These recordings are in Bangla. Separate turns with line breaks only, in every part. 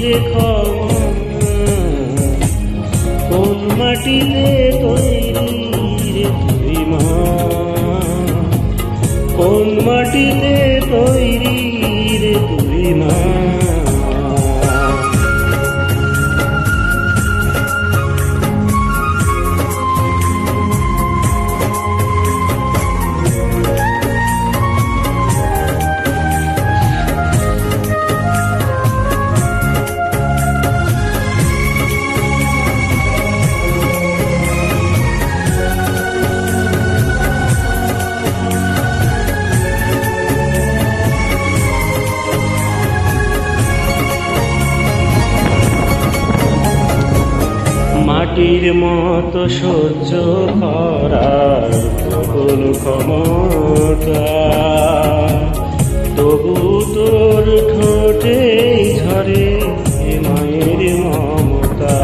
রে কোন মাটিতে তৈরি রে তুই কোন মাটিতে তৈরি তুই মা? মাটির মতো সহ্য করার কোন ক্ষমতা। তবু তোর ঠোঁটে ঝরে মায়ের মমতা।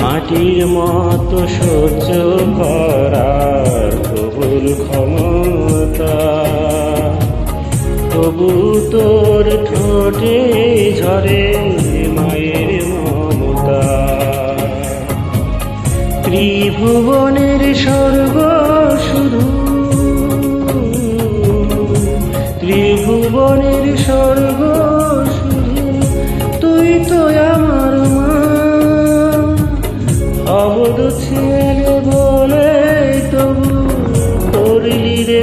মাটির মতো সহ্য করার কবুল ক্ষমতা। তবু তোর ঠোঁটে ঝরে মায়ের মমতা। ত্রিভুবনের স্বর্গ শুরু। ত্রিভুবনের স্বর্গ শুরু। তুই তো আমার মা। অবধ ছেলে বলে তবু করলি রে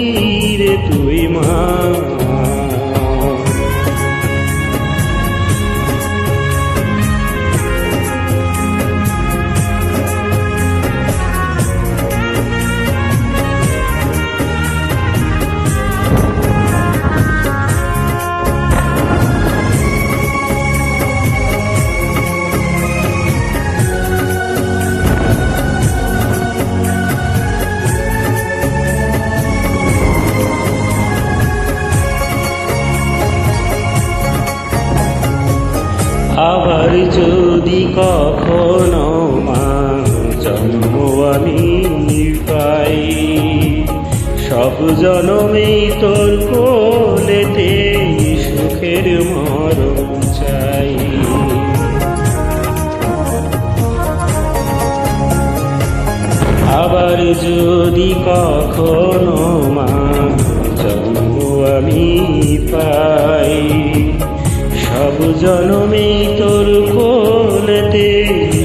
আবার যদি কখনো মা জন্ম আমি পাই। সব জনমে তোর কোলেতে সুখের মরণ চাই। আবার যদি কখনো মা জন্ম আমি পাই। সব জনমে তোর কোলতে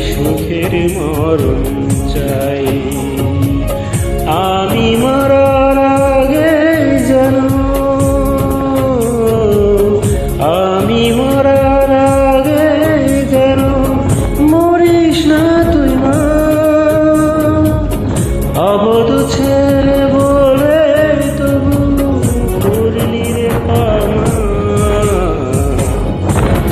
সুখের মরণ চাই।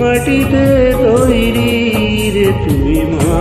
মাটিতে তৈরি রে তুই মা।